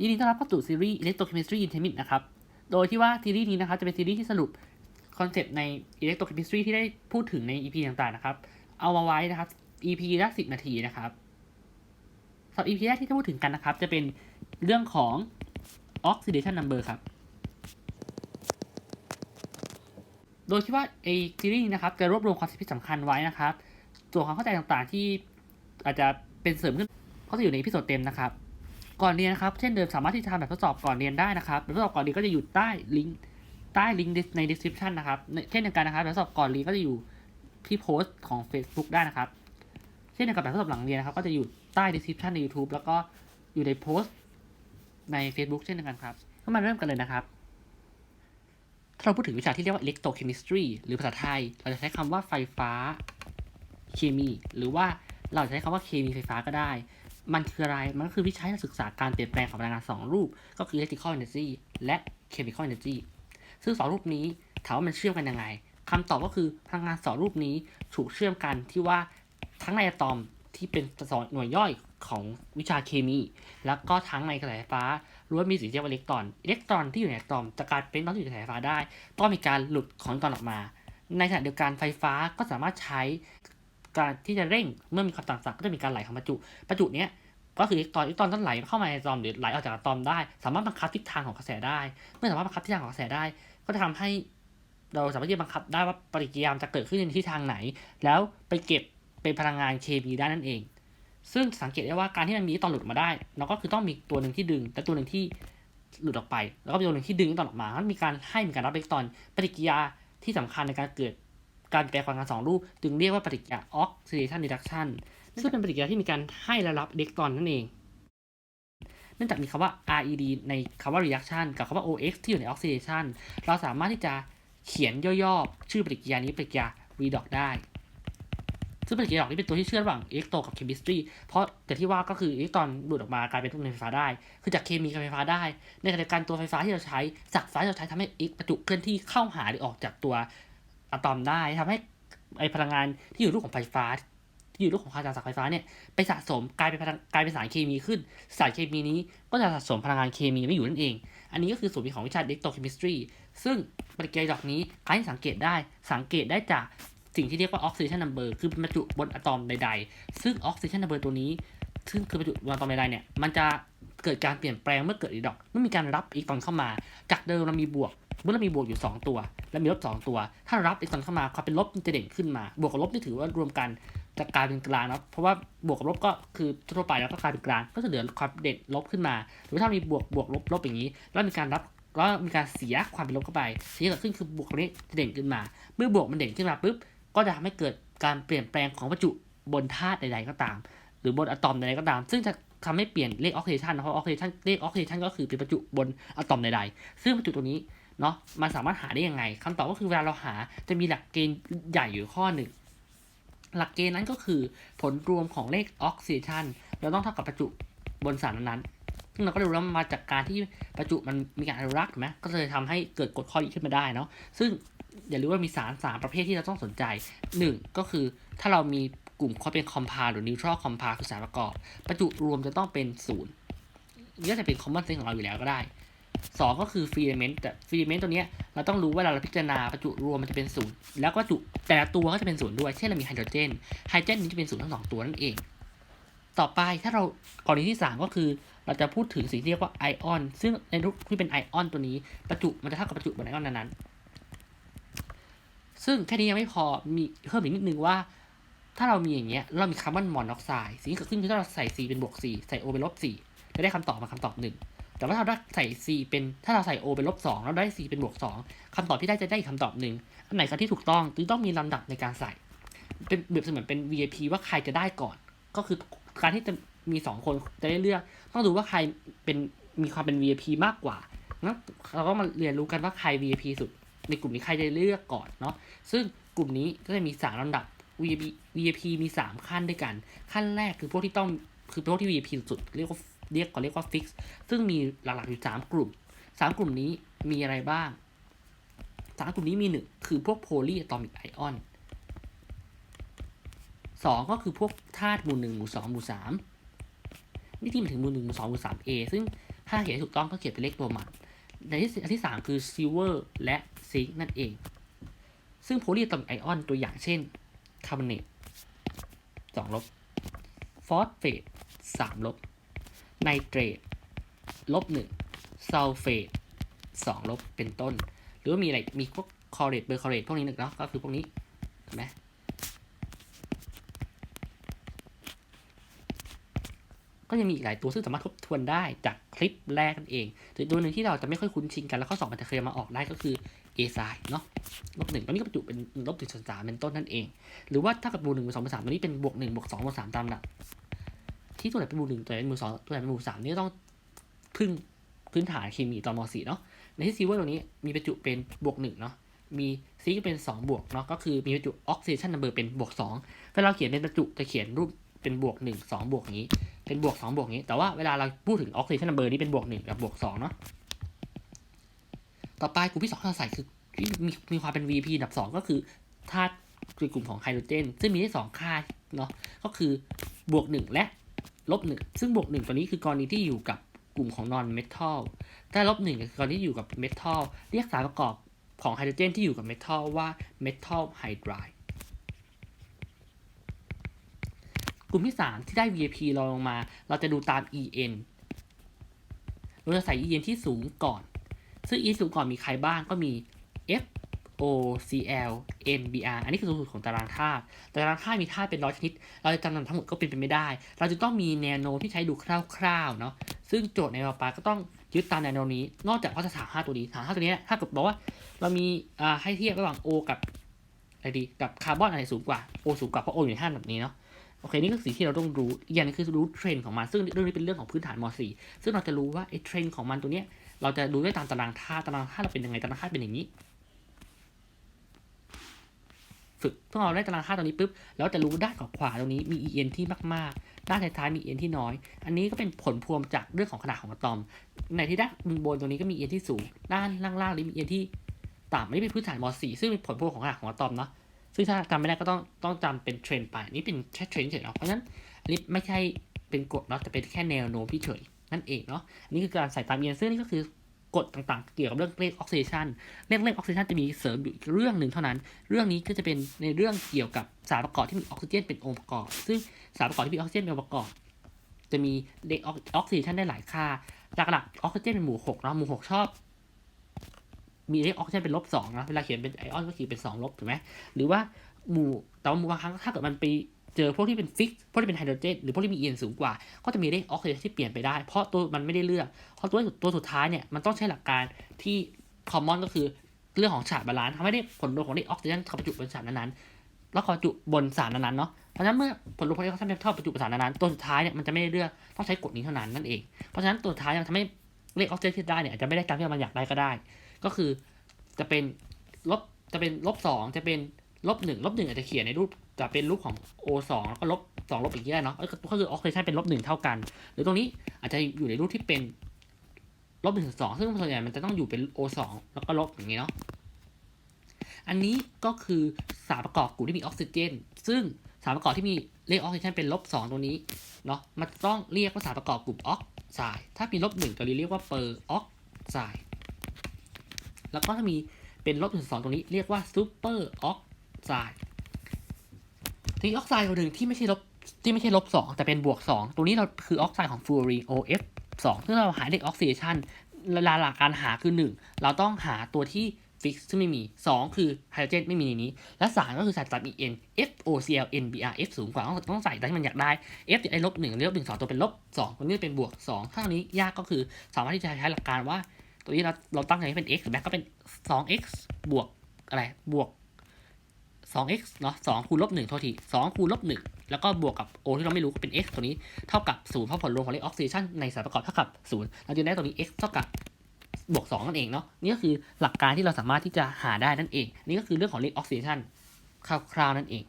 ยินดีต้อนรับเข้าสู่ซีรีส์ Electrochemistry in 10 minutes นะครับ โดยที่ว่าซีรีส์นี้นะครับจะเป็นซีรีส์ที่สรุปคอนเซปต์ใน Electrochemistry ที่ได้พูดถึงใน EP ต่างๆนะครับ เอามาไว้นะครับ EP ละ10 นาทีนะครับสำหรับ EP แรกที่จะพูดถึงกันนะครับ จะเป็นเรื่องของ oxidation number ครับ โดยที่ว่าไอซีรีส์นี้นะครับจะรวบรวมคอนเซปต์ที่สำคัญไว้นะครับ ส่วนความเข้าใจต่างๆที่อาจจะเป็นเสริมขึ้นก็จะอยู่ในพิโซดเต็มนะครับ ก่อนเรียนนะครับ เช่นเดิมสามารถที่จะทำแบบทดสอบก่อนเรียนได้นะครับแบบทดสอบก่อนเรียนก็จะอยู่ใต้ลิงก์ใต้ลิงก์ใน description นะครับเช่นเดียวกันนะครับแบบทดสอบก่อนเรียนก็จะอยู่ที่โพสต์ของ Facebook ได้นะครับ เช่นเดียวกับแบบทดสอบหลังเรียนนะครับ ก็จะอยู่ใต้ description ใน YouTube แล้วก็อยู่ในโพสต์ใน Facebook เช่นเดียวกันครับก็มาเริ่มกันเลยนะครับ ถ้าเราพูดถึงวิชาที่เรียกว่า electrochemistry หรือภาษาไทย เราจะใช้คำว่าไฟฟ้าเคมี หรือว่าเราจะใช้คำว่าเคมีไฟฟ้าก็ได้ มันคืออะไร มันก็คือวิชาที่ศึกษาการเปลี่ยนแปลงของพลังงาน 2 รูป ก็คือ electrical energy และ chemical energy ซึ่ง 2 รูปนี้ถามว่ามันเชื่อมกันยังไงคำตอบก็คือพลังงาน 2 รูปนี้ถูกเชื่อมกันที่ว่าทั้งในอะตอมที่เป็นสหน่วยย่อยของวิชาเคมี แล้วก็ทั้งในกระแสไฟฟ้าล้วนมีสิ่งที่เรียกว่าอิเล็กตรอน อิเล็กตรอนที่อยู่ในอะตอมจะกลายเป็นอิเล็กตรอนที่อยู่ในกระแสไฟฟ้าได้ ต้องมีการหลุดของอิเล็กตรอนออกมา ในขณะเดียวกันไฟฟ้าก็สามารถใช้ การที่จะเร่งเมื่อมีความต่างศักย์ก็จะมีการไหลของประจุ ประจุเนี้ยก็คืออิเล็กตรอนอิเล็กตรอนต้องไหลเข้ามาในอะตอมหรือไหลออกจากอะตอมได้ สามารถบังคับทิศทางของกระแสได้ เมื่อสามารถบังคับทิศทางของกระแสได้ ก็จะทำให้เราสามารถที่จะบังคับได้ว่าปฏิกิริยาจะเกิดขึ้นในทิศทางไหน แล้วไปเก็บเป็นพลังงานเคมีได้นั่นเอง ซึ่งสังเกตได้ว่าการที่มันมีอิเล็กตรอนหลุดมาได้ เราก็คือต้องมีตัวหนึ่งที่ดึง และตัวหนึ่งที่หลุดออกไป แล้วก็มีตัวหนึ่งที่ดึงอิเล็กตรอนออกมามันมีการให้มีการรับอิเล็กตรอนปฏิกิริยาที่สำคัญในการเกิด การแปลพลังงานสองรูปจึงเรียกว่าปฏิกิริยา oxidation reduction ซึ่งเป็นปฏิกิริยาที่มีการให้และรับอิเล็กตรอนนั่นเอง เนื่องจากมีคำว่า RED ในคำว่า reaction กับคำว่า OX ที่อยู่ใน oxidation เราสามารถที่จะเขียนย่อๆ ชื่อปฏิกิริยานี้ปฏิกิริยา redox ได้ซึ่งปฏิกิริยานี้เป็นตัวที่เชื่อมระหว่างอิเล็กโตรกับเคมิสตรีเพราะแต่ที่ว่าก็คืออิเล็กตรอนหลุดออกมากลายเป็นไฟฟ้าได้ คือจากเคมีกับไฟฟ้าได้ ในขณะเดียวกันตัวไฟฟ้าที่เราใช้จากไฟฟ้าที่เราใช้ทำให้อิกประจุเคลื่อนที่เข้าหาหรือออกจากตัว อะตอมได้ทำให้ไอพลังงานที่อยู่รูปของไฟฟ้า ที่อยู่รูปของการจากไฟฟ้าเนี่ยไปสะสมกลายเป็นพลังกลายเป็นสารเคมีขึ้น สารเคมีนี้ก็จะสะสมพลังงานเคมีไม่อยู่นั่นเอง อันนี้ก็คือส่วนของวิชาเล็กโตเคมิสตรีซึ่งปฏิกิริยาดอกนี้ใครสังเกตได้สังเกตได้จากสิ่งที่เรียกว่า oxidation number คือเป็นบรรจุบนอะตอมใด ๆ ซึ่ง oxidation number ตัวนี้ ซึ่งคือบรรจุบนอะตอมใดๆเนี่ยมันจะเกิดการเปลี่ยนแปลงเมื่อเกิดอีดอกเมื่อมีการรับอิเล็กตอนเข้ามา จากเดิมเรามีบวก เมื่อเรามีบวกอยู่ 2 ตัว และมีลบ2ตัว ถ้ารับอิเล็กตรอนเข้ามาความเป็นลบจะเด่นขึ้นมา บวกกับลบนี่ถือว่ารวมกันจะกลายเป็นกลางนะเพราะว่าบวกกับลบก็คือทั่วไปแล้วก็กลายเป็นกลาง ก็จะเหลือความเด่นลบขึ้นมา หรือถ้ามีบวกบวกลบลบอย่างนี้ แล้วมีการรับแล้วมีการเสียความเป็นลบเข้าไปสิ่งที่เกิดขึ้นคือบวกนี้จะเด่นขึ้นมา เมื่อบวกมันเด่นขึ้นมาปุ๊บ ก็จะทำให้เกิดการเปลี่ยนแปลงของประจุบนธาตุใด ๆ ก็ตาม หรือบนอะตอมใดๆก็ตาม ซึ่งจะทำให้เปลี่ยนเลขออกซิเดชันเพราะออกซิเดชันเลขออกซิเดชันก็คือเป็นประจุบนอะตอมใดๆ ซึ่งประจุตัวนี้ เนาะมันสามารถหาได้ยังไงคำตอบก็คือเวลาเราหาจะมีหลักเกณฑ์ใหญ่อยู่ข้อหนึ่งหลักเกณฑ์นั้นก็คือผลรวมของเลขออกซิเดชันเราต้องเท่ากับประจุบนสารนั้นซึ่งเราก็รู้ว่ามันมาจากการที่ประจุมันมีการอนุรักษ์ถูกไหมก็เลยทำให้เกิดกฎข้อนี้ขึ้นมาได้เนาะซึ่งอย่าลืมว่ามีสารสามประเภทที่เราต้องสนใจ 1 ก็คือถ้าเรามีกลุ่มเขาเป็นคอมพาหรือนิวทรัลคอมพาคือสารประกอบ ประจุรวมจะต้องเป็นศูนย์นี่ก็จะเป็นคอมมอนเซนส์ของเราอยู่แล้วก็ได้ 2 ก็คือฟิลเมนต์แต่ฟิลเมนต์ตัวเนี้ยเราต้องรู้วลาเราพิจารณาประจุรวมมันจะเป็นศูนย์แล้วก็จุแต่ละตัวก็จะเป็นศูนย์ด้วย เช่นเรามีไฮโดรเจนไฮโดรเจนนี้จะเป็นศูนย์ทั้งสองตัวนั่นเอง ต่อไปถ้าเรากรณีที่ 3 ก็คือเราจะพูดถึงสิ่งที่เรียกว่าไอออน ซึ่งในรูปที่เป็นไอออนตัวนี้ ประจุมันจะเท่ากับประจุบนไอออนนั้นๆซึ่งแค่นี้ยังไม่พอมีเพิ่มอีกนิดนึงว่าถ้าเรามีอย่างเงี้ย เรามีคาร์บอนมอนอกไซด์สิ่งที่เกิดขึ้นคือถ้าเราใส่ C เป็นบวก 4 ใส่ O เป็นลบ4จะได้คำตอบมาคำตอบหนึ่ง แต่ว่าถ้าเราใส่ C เป็นถ้าเราใส่ O เป็นลบ2แล้วได้ C เป็นบวก2คำตอบที่ได้จะได้อีกคำตอบหนึ่งอันไหนครับที่ถูกต้องจึงต้องมีลำดับในการใส่ เป็นแบบเสมือนเป็น VIP ว่าใครจะได้ก่อน ก็คือการที่จะมี 2 คนจะได้เลือก ต้องดูว่าใครเป็นมีความเป็น VIP มากกว่างั้นเราก็มาเรียนรู้กันว่าใคร VIP สุด ในกลุ่มนี้ใครจะเลือกก่อนเนาะซึ่งกลุ่มนี้ก็จะมีสามลำดับ VIP VIP มี 3 ขั้นด้วยกัน ขั้นแรกคือพวกที่ต้องคือพวกที่ VIP สุดเรียกว่า เรียกก่อนเรียกว่า fix ซึ่งมีหลักๆอยู่ 3 กลุ่ม 3 กลุ่มนี้มีอะไรบ้าง 3 กลุ่มนี้มี 1 คือพวกโพลีอะตอมิกไอออนสองก็คือพวกธาตุหมู่หนึ่งหมู่สองหมู่สามนี่ที่หมายถึงหมู่หนึ่งหมู่สองหมู่สาม A ซึ่งถ้าเขียนถูกต้องก็เขียนเป็นเลขโรมันในที่อันที่สามคือ silver และ zinc นั่นเอง ซึ่งโพลีอะตอมิกไอออนตัวอย่างเช่นคาร์บอเนตสองลบฟอสเฟตสามลบ ไนเตรตลบหนึ่งซัลเฟตสองลบเป็นต้น หรือว่ามีอะไร มีพวกคอเรตเบอร์คอเรตพวกนี้หนึ่งเนาะก็คือพวกนี้เห็นไหมก็ยังมีอีกหลายตัวซึ่งสามารถทบทวนได้จากคลิปแรกนั่นเองแต่ตัวหนึ่งที่เราจะไม่ค่อยคุ้นชินกัน แล้วข้อสอบมันจะเคยมาออกได้ก็คือ A ไซเนาะลบหนึ่งตอนนี้ก็บรรจุเป็นลบหนึ่งส่วนสามเป็นต้นนั่นเอง หรือว่าถ้ากับบวกหนึ่งบวกสองบวกสามตัวนี้เป็นบวกหนึ่งบวกสองบวกสามตามหลัก ที่ตัวไหนเป็นบวกหนึ่งตัวไหนเป็นบวกสองตัวไหนเป็นบวกสามนี่ต้องพึ่งพื้นฐานเคมีตอนม .4 เนาะในที่ซีเวอร์ตัวนี้มีบรรจุเป็นบวกหนึ่งเนาะมีซีก็เป็นสองบวกเนาะก็คือมีบรรจุออกซิเจนนัมเบอร์เป็นบวกสองเวลาเราเขียนเป็นบรรจุจะเขียนรูปเป็นบวกหนึ่งสองบวกนี้ เป็นบวกสองบวกนี้ แต่ว่าเวลาเราพูดถึงออกซิเจนนัมเบอร์นี่เป็นบวกหนึ่งกับบวกสองเนาะต่อไปกลุ่มที่สองที่เราใส่คือมีมีความเป็น VP ดับ 2 ก็คือธาตุคือกลุ่มของไฮโดรเจน ซึ่งมีได้สองค่าเนาะก็คือบวก 1 และ ลบ1ซึ่งบวก1ตัวนี้คือกรณีที่อยู่กับกลุ่มของนอนเมทัลถ้าลบ1คือกรณีที่อยู่กับเมทัลเรียกสารประกอบของไฮโดรเจนที่อยู่กับเมทัลว่าเมทัลไฮดรายกลุ่มที่ 3 ที่ได้ VP รองลงมา เราจะดูตาม EN เราจะใส่ EN ที่สูงก่อน ซึ่ง en สูงก่อนมีใครบ้างก็มี F O C L N B R อันนี้คือสูตรของตารางธาตุตารางธาตุมีธาตุเป็นร้อยชนิด เราจะจำนำทั้งหมดก็เป็นไปไม่ได้ เราจะต้องมีแนวโน้มที่ใช้ดูคร่าวๆเนาะ ซึ่งโจทย์ในเราปาก็ต้องยึดตามแนวโน้มนี้ นอกจากว่าจะถามห้าตัวนี้ถามห้าตัวนี้ ถ้าเกิดบอกว่าเรามีอ่าให้เทียบระหว่าง O กับอะไรดี กับคาร์บอนอะไรสูงกว่า O สูงกว่าเพราะ O อยู่ในห้าแบบนี้เนาะโอเค นี่ก็สิ่งที่เราต้องรู้อย่างนึงคือรู้เทรนด์ของมัน ซึ่งเรื่องนี้เป็นเรื่องของพื้นฐานม .4 ซึ่งเราจะรู้ว่าไอ้เทรนด์ของมันตัวเนี้ย เราจะดูได้ตามตารางธาตุ ตารางธาตุเราเป็นยังไง ตารางธาตุเป็นอย่างนี้ ฝึกต้องเราได้ตารางธาตรงนี้ปุ๊บแล้วจะรู้ด้านขวาขวาตรงนี้มี en ที่มากๆ ด้านท้ายๆมี en ที่น้อย อันนี้ก็เป็นผลพวงจากเรื่องของขนาดของอะตอม ในที่ด้านบนตรงนี้ก็มี en ที่สูง ด้านล่างๆนี้มี en ที่ต่ำอันนี้เป็นพื้นฐานม .4 ซึ่งเป็นผลพวงของขนาดของอะตอมเนาะซึ่งถ้าจำไม่ได้ก็ต้องต้องจำเป็นเทรนไปนี่เป็นแค่เทรนเฉยเนาะเพราะฉะนั้นอันนี้ไม่ใช่เป็นกฎเนาะแต่เป็นแค่แนวโน้มที่เฉยนั่นเองเนาะอันนี้คือการใส่ตาม en ซึ่งนี่ก็คือ กฎต่างๆ เกี่ยวกับเรื่องเลขออกซิเดชันเลขเลขออกซิเดชันจะมีเสริมอยู่อีกเรื่องหนึ่งเท่านั้น เรื่องนี้ก็จะเป็นในเรื่องเกี่ยวกับสารประกอบที่มีออกซิเจนเป็นองค์ประกอบ ซึ่งสารประกอบที่มีออกซิเจนเป็นองค์ประกอบ จะมีเลขออกซิเดชันได้หลายค่า หลักๆออกซิเจนเป็นหมู่หกเนาะหมู่หกชอบ มีเลขออกซิเจนเป็นลบสองนะเวลาเขียนเป็นไอออนก็เขียนเป็นสองลบถูกไหมหรือว่าหมู่แต่ว่าหมู่บางครั้งถ้าเกิดมันไป เจอพวกที่เป็นฟิกพวกที่เป็นไฮโดรเจนหรือพวกที่มีเอ็นสูงกว่า ก็จะมีเลขออกซิเจนที่เปลี่ยนไปได้ เพราะตัวมันไม่ได้เลือก เพราะตัวตัวสุดท้ายเนี่ยมันต้องใช้หลักการที่คอมมอนก็คือเรื่องของฉาบบาลานซ์ทำให้ได้ผลรวมของเลขออกซิเจนเข้าบรรจุบนสารนั้นๆแล้วก็บรรจุบนสารนั้นๆเนาะเพราะฉะนั้นเมื่อผลรวมของเลขออกซิเจนเข้าบรรจุบนสารนั้นๆตัวสุดท้ายเนี่ยมันจะไม่ได้เลือกต้องใช้กฎนี้เท่านั้นนั่นเอง เพราะฉะนั้นตัวสุดท้ายมันทำให้เลขออกซิเจนที่ได้เนี่ยอาจจะไม่ได้ตามที่มันอยากได้ก็ได้ ก็คือจะเป็นลบจะเป็นลบสองจะเป็นลบหนึ่งลบหนึ่งอาจจะเขียนในรูป จะเป็นรูปของ O สองแล้วก็ลบสองลบอีกที่ได้เนาะก็คือออกซิเจนเป็นลบหนึ่งเท่ากัน หรือตรงนี้อาจจะอยู่ในรูปที่เป็นลบหนึ่งสองซึ่งส่วนใหญ่มันจะต้องอยู่เป็น O สองแล้วก็ลบอย่างนี้เนาะอันนี้ก็คือสารประกอบกลุ่มที่มีออกซิเจน ซึ่งสารประกอบที่มีเลขออกซิเจนเป็นลบสองตรงนี้เนาะมันต้องเรียกว่าสารประกอบกลุ่มออกไซด์ถ้ามีลบหนึ่งตัวนี้เรียกว่าเปอร์ออกไซด์แล้วก็ถ้ามีเป็นลบหนึ่งสองตรงนี้เรียกว่าซูเปอร์ออกไซด์ ทีนี้ออกไซด์ตัวหนึ่งที่ไม่ใช่ลบที่ไม่ใช่ลบสองแต่เป็นบวกสองตรงนี้เราคือออกไซด์ของฟลูออรีน OF สองซึ่งเราหาเลขออกซิเดชันเวลาหลักการหาคือหนึ่งเราต้องหาตัวที่ฟิกซึ่งไม่มี 2 คือไฮโดรเจนไม่มีในนี้ และ 3 ก็คือใส่ตัด en f o c l n b r f สูงกว่าต้องต้องใส่แต่ที่มันอยากได้ f ติดไอ้ลบหนึ่งลบหนึ่งสองตัวเป็นลบสองตัวนี้เป็นบวกสองถ้าอันนี้ยากก็คือสามารถที่จะใช้หลักการว่า ตัวนี้เราเราตั้งใจให้เป็น x หรือแม้ก็เป็น 2x บวกอะไรบวก 2x เนาะ2คูณลบ1โทษที2คูณลบ1แล้วก็บวกกับ o ที่เราไม่รู้ก็เป็น x ตัวนี้เท่ากับ0เพราะผลรวมของเลขออกซิเดชันในสารประกอบเท่ากับ0เราจะได้ตัวนี้ x เท่ากับบวก2นั่นเองเนาะนี่ก็คือหลักการที่เราสามารถที่จะหาได้นั่นเอง นี่ก็คือเรื่องของเลขออกซิเดชันคร่าวๆนั่นเอง